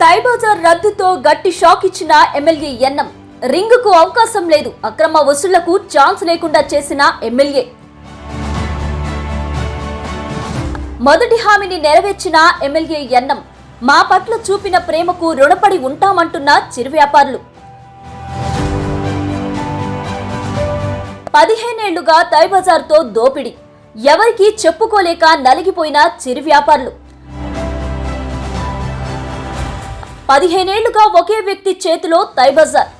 తైబజార్ రద్దుతో గట్టి షాక్ ఇచ్చిన ఎమ్మెల్యే ఎన్నం. రింగుకు అవకాశం లేదు. అక్రమ వసూళ్ళకు ఛాన్స్ లేకుండా చేసిన ఎమ్మెల్యే. మొదటి హామీని నెరవేర్చిన ఎమ్మెల్యే ఎన్నం. మా పట్ల చూపిన ప్రేమకు రుణపడి ఉంటామంటున్న చిరు వ్యాపారులు. పదిహేనేళ్ళుగా తైబజార్తో దోపిడీ. ఎవరికీ చెప్పుకోలేక నలిగిపోయిన చిరు వ్యాపారులు. పదిహేనేళ్ళుగా ఒకే వ్యక్తి చేతిలో తైబజార్.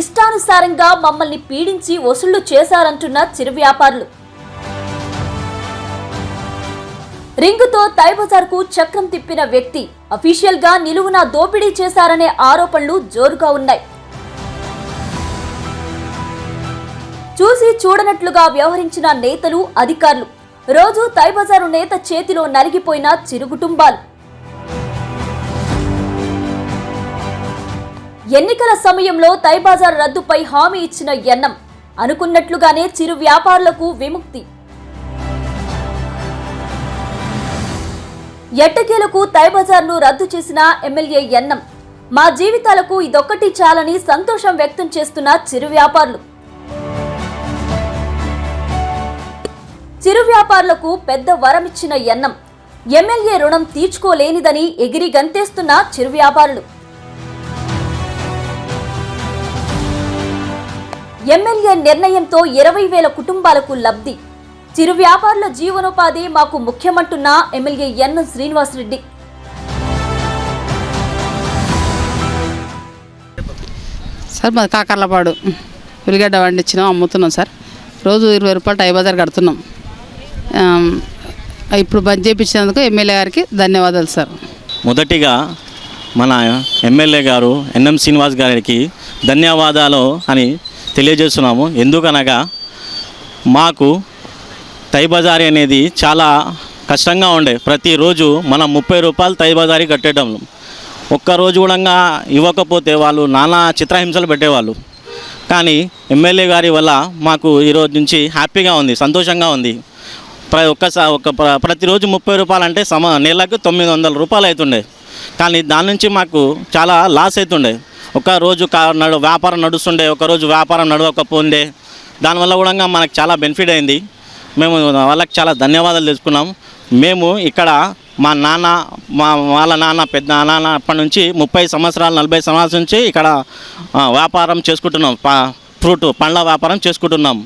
ఇష్టానుసారంగా మమ్మల్ని పీడించి వసూళ్ళు చేశారంటున్న చిరు వ్యాపారులు. రింగుతో తైబజార్కు చక్రం తిప్పిన వ్యక్తి అఫీషియల్గా నిలువున దోపిడీ చేశారనే ఆరోపణలు జోరుగా ఉన్నాయి. చూసి చూడనట్లుగా వ్యవహరించిన నేతలు అధికారులు. రోజు తైబజారు నేత చేతిలో నలిగిపోయిన చిరు కుటుంబాలు. ఎన్నికల సమయంలో తైబజార్ రద్దుపై హామీ ఇచ్చిన ఎన్నం. అనుకున్నట్లుగానే చిరు వ్యాపారులకు విముక్తి. ఎట్టకేలకు తైబజార్ను రద్దు చేసిన ఎమ్మెల్యే ఎన్నం. మా జీవితాలకు ఇదొక్కటి చాలని సంతోషం వ్యక్తం చేస్తున్న చిరు వ్యాపారులు. చిరు వ్యాపారులకు పెద్ద వరమిచ్చిన ఎన్నం. ఎమ్మెల్యే రుణం తీర్చుకోలేనిదని ఎగిరి గంతేస్తున్న చిరు వ్యాపారులు. ఎమ్మెల్యే నిర్ణయంతో ఇరవై వేల కుటుంబాలకు లబ్ధి. చిరు వ్యాపారుల జీవనోపాధి మాకు ముఖ్యమంటున్న ఎమ్మెల్యే ఎన్ శ్రీనివాసరెడ్డి. సార్ మాది కాకర్లపాడు. ఉల్లిగడ్డ వండించినాం అమ్ముతున్నాం సార్. రోజు ఇరవై రూపాయలు టై బజార్ కడుతున్నాం. ఇప్పుడు బంద్ చేయించినందుకు ఎమ్మెల్యే గారికి ధన్యవాదాలు సార్. మొదటిగా మన ఎమ్మెల్యే గారు ఎన్ఎం శ్రీనివాస్ గారికి ధన్యవాదాలు అని తెలియజేస్తున్నాము. ఎందుకనగా మాకు తై బజారీ అనేది చాలా కష్టంగా ఉండే. ప్రతిరోజు మనం ముప్పై రూపాయలు తై బజారీ ఒక్కరోజు కూడా ఇవ్వకపోతే వాళ్ళు నానా చిత్రహింసలు పెట్టేవాళ్ళు. కానీ ఎమ్మెల్యే గారి వల్ల మాకు ఈరోజు నుంచి హ్యాపీగా ఉంది సంతోషంగా ఉంది. ప్ర ఒక్కసారి ఒక ప్ర- ప్రతిరోజు ముప్పై రూపాయలు అంటే సమ నెలకు తొమ్మిది వందల రూపాయలు అవుతుండే. కానీ దాని నుంచి మాకు చాలా లాస్ అవుతుండే. ఒకరోజు కా నడు వ్యాపారం నడుస్తుండే ఒకరోజు వ్యాపారం నడవకపోండే. దానివల్ల కూడా మనకు చాలా బెనిఫిట్ అయింది. మేము వాళ్ళకి చాలా ధన్యవాదాలు తెలుసుకున్నాం మేము ఇక్కడ మా నాన్న మా వాళ్ళ నాన్న పెద్ద నాన్న అప్పటి నుంచి ముప్పై సంవత్సరాలు నలభై సంవత్సరాల నుంచి ఇక్కడ వ్యాపారం చేసుకుంటున్నాం. ఫ్రూట్ పండ్ల వ్యాపారం చేసుకుంటున్నాం.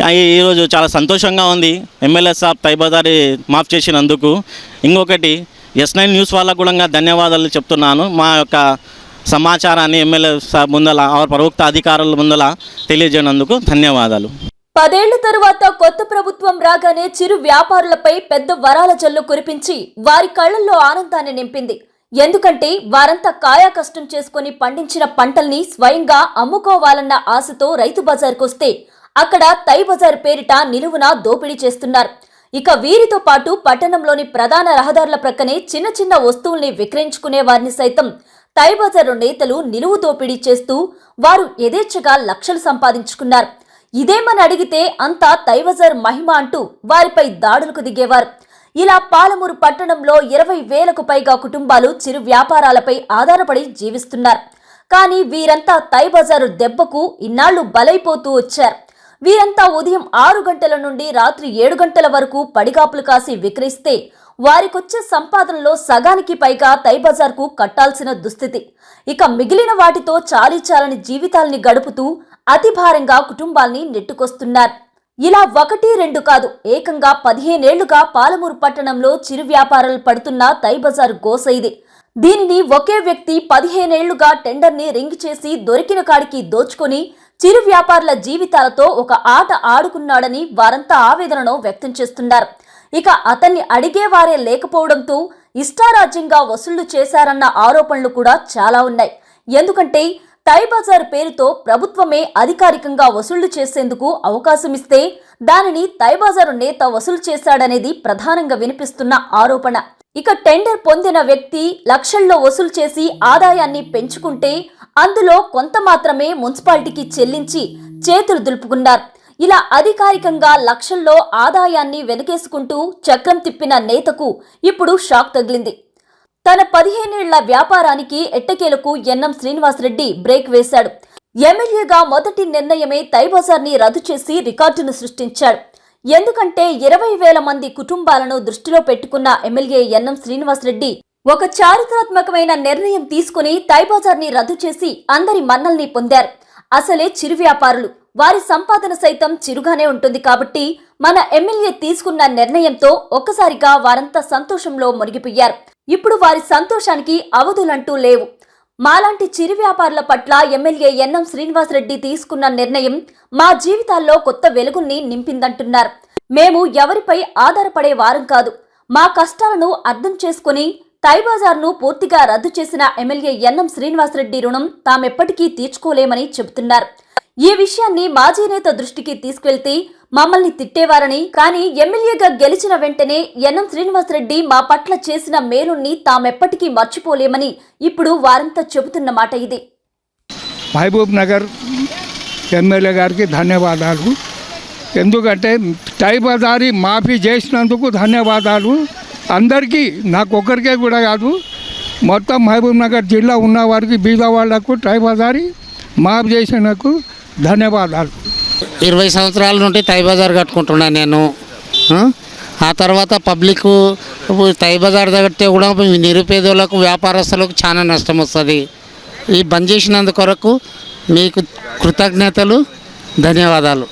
కానీ ఈరోజు చాలా సంతోషంగా ఉంది. ఎమ్మెల్యే సాబ్ తైబదారి మాఫ్ చేసినందుకు. ఇంకొకటి ఎస్ నైన్ న్యూస్ వాళ్ళకు కూడా ధన్యవాదాలు చెప్తున్నాను. మా యొక్క సమాచారాన్ని ఎమ్మెల్యే ముందల ఆర్ ప్రవక్త అధికారుల ముందల తెలియజేయనందుకు ధన్యవాదాలు. పదేళ్ళ తరువాత కొత్త ప్రభుత్వం రాగానే చిరు వ్యాపారులపై పెద్ద వరాల జల్లు కురిపించి వారి కళ్ళల్లో ఆనందాన్ని నింపింది. ఎందుకంటే వారంతా కాయా కష్టం చేసుకుని పండించిన పంటల్ని స్వయంగా అమ్ముకోవాలన్న ఆశతో రైతు బజార్కొస్తే అక్కడ తై బజార్ పేరిట నిలువున దోపిడీ చేస్తున్నారు. ఇక వీరితో పాటు పట్టణంలోని ప్రధాన రహదారుల ప్రక్కనే చిన్న చిన్న వస్తువుల్ని విక్రయించుకునే వారిని సైతం తైబజారు నేతలు నిలువు దోపిడీ చేస్తూ వారు యథేచ్ఛగా లక్షలు సంపాదించుకున్నారు. ఇదేమని అడిగితే అంతా తైబజార్ మహిమ అంటూ వారిపై దాడులకు దిగేవారు. ఇలా పాలమూరు పట్టణంలో ఇరవై వేలకు పైగా కుటుంబాలు చిరు వ్యాపారాలపై ఆధారపడి జీవిస్తున్నారు. కానీ వీరంతా తైబజారు దెబ్బకు ఇన్నాళ్ళు బలైపోతూ వచ్చారు. వీరంతా ఉదయం ఆరు గంటల నుండి రాత్రి ఏడు గంటల వరకు పడిగాపులు కాసి విక్రయిస్తే వారికొచ్చే సంపాదనలో సగానికి పైగా తైబజార్కు కట్టాల్సిన దుస్థితి. ఇక మిగిలిన వాటితో చాలీచాలని జీవితాల్ని గడుపుతూ అతి భారంగా కుటుంబాల్ని నెట్టుకొస్తున్నారు. ఇలా ఒకటి రెండు కాదు ఏకంగా పదిహేనేళ్ళుగా పాలమూరు పట్టణంలో చిరు వ్యాపారాలు పడుతున్న తైబజార్ గోస ఇది దీనిని ఒకే వ్యక్తి పదిహేనేళ్ళుగా టెండర్ని రింగ్ చేసి దొరికిన కాడికి దోచుకొని చిరు వ్యాపారుల జీవితాలతో ఒక ఆట ఆడుకున్నాడని వారంతా ఆవేదనను వ్యక్తం చేస్తున్నారు. ఇక అతన్ని అడిగేవారే లేకపోవడంతో ఇష్టారాజ్యంగా వసూళ్ళు చేశారన్న ఆరోపణలు కూడా చాలా ఉన్నాయి. ఎందుకంటే టై బజార్ పేరుతో ప్రభుత్వమే అధికారికంగా వసూళ్ళు చేసేందుకు అవకాశమిస్తే దానిని తై నేత వసూలు చేశాడనేది ప్రధానంగా వినిపిస్తున్న ఆరోపణ. ఇక టెండర్ పొందిన వ్యక్తి లక్షల్లో వసూలు చేసి ఆదాయాన్ని పెంచుకుంటే అందులో కొంత మాత్రమే మున్సిపాలిటీకి చెల్లించి చేతులు దులుపుకున్నారు. ఇలా అధికారికంగా లక్షల్లో ఆదాయాన్ని వెనకేసుకుంటూ చక్రం తిప్పిన నేతకు ఇప్పుడు షాక్ తగిలింది. తన పదిహేనేళ్ళ వ్యాపారానికి ఎట్టకేలకు ఎన్నం శ్రీనివాసరెడ్డి బ్రేక్ వేశాడు. ఎమ్మెల్యేగా మొదటి నిర్ణయమే తైబజార్ని రద్దు చేసి రికార్డును సృష్టించాడు. ఎందుకంటే ఇరవై వేల మంది కుటుంబాలను దృష్టిలో పెట్టుకున్న ఎమ్మెల్యే ఎన్నం శ్రీనివాసరెడ్డి ఒక చారిత్రాత్మకమైన నిర్ణయం తీసుకుని తైబజార్ని రద్దు చేసి అందరి మన్నల్ని పొందారు. అసలే చిరు వ్యాపారులు. వారి సంపాదన సైతం చిరుగానే ఉంటుంది కాబట్టి మన ఎమ్మెల్యే తీసుకున్న నిర్ణయంతో ఒక్కసారిగా వారంతా సంతోషంలో మునిగిపోయారు. ఇప్పుడు వారి సంతోషానికి అవధులంటూ లేవు. మాలాంటి చిరు వ్యాపారుల పట్ల ఎమ్మెల్యే ఎన్ఎం శ్రీనివాసరెడ్డి తీసుకున్న నిర్ణయం మా జీవితాల్లో కొత్త వెలుగుని నింపిందంటున్నారు. మేము ఎవరిపై ఆధారపడే వారం కాదు. మా కష్టాలను అర్థం చేసుకుని తైబజార్ను పూర్తిగా రద్దు చేసిన ఎమ్మెల్యే ఎన్ఎం శ్రీనివాసరెడ్డి రుణం తామెప్పటికీ తీర్చుకోలేమని చెబుతున్నారు. ఈ విషయాన్ని మాజీ నేత దృష్టికి తీసుకెళ్తే మమ్మల్ని తిట్టేవారని కానీ ఎమ్మెల్యేగా గెలిచిన వెంటనే ఎన్ఎం శ్రీనివాసరెడ్డి మా పట్ల చేసిన మేలుణ్ణి తామెప్పటికీ మర్చిపోలేమని ఇప్పుడు వారంతా చెబుతున్న మాట ఇది. మహబూబ్ నగర్ ఎమ్మెల్యే గారికి ధన్యవాదాలు. ఎందుకంటే టైబదారి మాఫీ చేసినందుకు ధన్యవాదాలు. అందరికీ నాకు ఒక్కరికే కూడా కాదు మొత్తం మహబూబ్ నగర్ జిల్లా ఉన్న వారికి బీద వాళ్ళకు టైబదారి మాఫీ చేసినందుకు ధన్యవాదాలు. ఇరవై సంవత్సరాల నుండి తైబజార్ బజార్ నేను. ఆ? తర్వాత పబ్లిక్ తైబజార్ బజార్ కూడా నిరుపేదలకు వ్యాపారస్తులకు చాలా నష్టం వస్తుంది. ఈ బంద్ చేసినందుకొరకు మీకు కృతజ్ఞతలు ధన్యవాదాలు.